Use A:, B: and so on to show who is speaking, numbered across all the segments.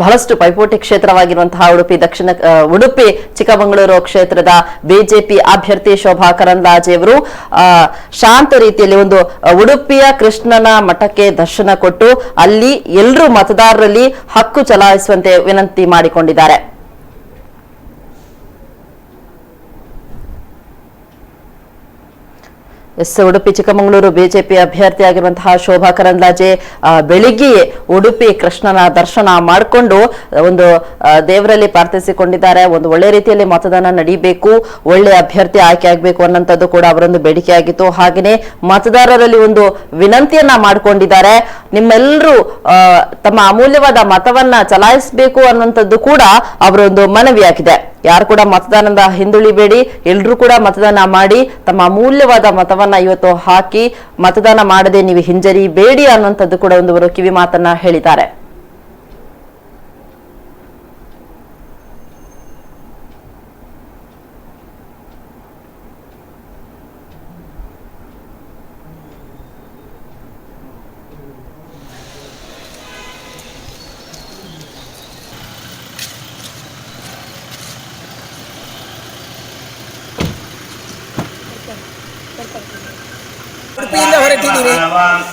A: ಬಹಳಷ್ಟು ಪೈಪೋಟಿ ಕ್ಷೇತ್ರವಾಗಿರುವಂತಹ ಉಡುಪಿ, ದಕ್ಷಿಣ ಉಡುಪಿ, ಚಿಕ್ಕಮಗಳೂರು ಕ್ಷೇತ್ರದ ಬಿಜೆಪಿ ಅಭ್ಯರ್ಥಿ ಶೋಭಾ ಕರಂದ್ಲಾಜೆ ಅವರು ಶಾಂತ ರೀತಿಯಲ್ಲಿ ಒಂದು ಉಡುಪಿಯ ಕೃಷ್ಣನ ಮಠಕ್ಕೆ ದರ್ಶನ ಕೊಟ್ಟು ಅಲ್ಲಿ ಎಲ್ಲರೂ ಮತದಾರರಲ್ಲಿ ಹಕ್ಕು ಚಲಾಯಿಸುವಂತೆ ವಿನಂತಿ ಮಾಡಿಕೊಂಡಿದ್ದಾರೆ. ಎಸ್ ಉಡುಪಿ, ಚಿಕ್ಕಮಗಳೂರು, ಬಿಜೆಪಿ ಅಭ್ಯರ್ಥಿಯಾಗಿರುವಂತಹ ಶೋಭಾ ಕರಂದ್ಲಾಜೆ ಬೆಳಿಗ್ಗೆ ಉಡುಪಿ ಕೃಷ್ಣನ ದರ್ಶನ ಮಾಡಿಕೊಂಡು ಒಂದು ದೇವರಲ್ಲಿ ಪ್ರಾರ್ಥಿಸಿಕೊಂಡಿದ್ದಾರೆ. ಒಂದು ಒಳ್ಳೆ ರೀತಿಯಲ್ಲಿ ಮತದಾನ ನಡೀಬೇಕು. ಒಳ್ಳೆ ಅಭ್ಯರ್ಥಿ ಆಯ್ಕೆ ಆಗಬೇಕು ಅನ್ನೋಂಥದ್ದು ಕೂಡ ಅವರೊಂದು ಬೇಡಿಕೆಯಾಗಿತ್ತು. ಹಾಗೆಯೇ ಮತದಾರರಲ್ಲಿ ಒಂದು ವಿನಂತಿಯನ್ನ ಮಾಡಿಕೊಂಡಿದ್ದಾರೆ. ನಿಮ್ಮೆಲ್ಲರೂ ತಮ್ಮ ಅಮೂಲ್ಯವಾದ ಮತವನ್ನ ಚಲಾಯಿಸಬೇಕು ಅನ್ನುವಂಥದ್ದು ಕೂಡ ಅವರೊಂದು ಮನವಿಯಾಗಿದೆ ಯಾರು ಕೂಡ ಮತದಾನದ ಹಿಂದುಳಿಬೇಡಿ ಎಲ್ಲರೂ ಕೂಡ ಮತದಾನ ಮಾಡಿ, ತಮ್ಮ ಅಮೂಲ್ಯವಾದ ಮತವನ್ನ ಇವತ್ತು ಹಾಕಿ ಮತದಾನ ಮಾಡದೆ ನೀವು ಹಿಂಜರಿಬೇಡಿ ಅನ್ನುವಂಥದ್ದು ಕೂಡ ಒಂದು ಕಿವಿ ಮಾತನ್ನ ಹೇಳಿದ್ದಾರೆ.
B: ಉಡುಪಿಯಿಂದ ಹೊರಟಿದ್ದೀನಿ.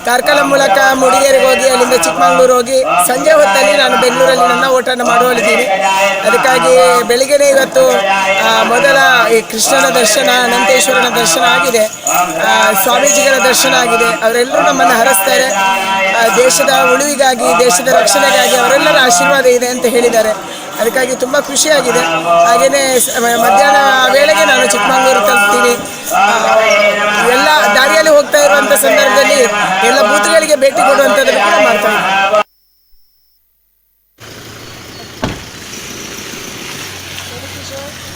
B: ಕಾರ್ಕಳ ಮೂಲಕ ಮೂಡಿಗೆರೆಗೆ ಹೋಗಿ, ಅಲ್ಲಿಂದ ಚಿಕ್ಕಮಂಗ್ಳೂರು ಹೋಗಿ, ಸಂಜೆ ಹೊತ್ತಲ್ಲಿ ನಾನು ಬೆಂಗಳೂರಲ್ಲಿ ನನ್ನ ಓಟನ್ನು ಮಾಡುವಲ್ಲಿದ್ದೀನಿ ಅದಕ್ಕಾಗಿ ಬೆಳಿಗ್ಗೆನೇ ಇವತ್ತು ಮೊದಲ ಈ ಕೃಷ್ಣನ ದರ್ಶನ, ಅನಂತೇಶ್ವರನ ದರ್ಶನ ಆಗಿದೆ. ಸ್ವಾಮೀಜಿಗಳ ದರ್ಶನ ಆಗಿದೆ. ಅವರೆಲ್ಲರೂ ನಮ್ಮನ್ನು ಹರಸ್ತಾರೆ. ದೇಶದ ಉಳಿವಿಗಾಗಿ, ದೇಶದ ರಕ್ಷಣೆಗಾಗಿ ಅವರೆಲ್ಲರ ಆಶೀರ್ವಾದ ಇದೆ ಅಂತ ಹೇಳಿದ್ದಾರೆ. ಅದಕ್ಕಾಗಿ ತುಂಬ ಖುಷಿಯಾಗಿದೆ. ಹಾಗೆಯೇ ಮಧ್ಯಾಹ್ನ ವೇಳೆಗೆ ನಾನು ಚಿಕ್ಕಮಂಗ್ಳೂರು ತಲುಪ್ತೀನಿ. ಹೋಗ್ತಾ ಇರುವಂತ ಸಂದರ್ಭದಲ್ಲಿ ಎಲ್ಲ ಬೂತ್ಗಳಿಗೆ ಭೇಟಿ ಕೊಡುವಂತದನ್ನು ಕೂಡ ಮಾಡ್ತಾ Thank you,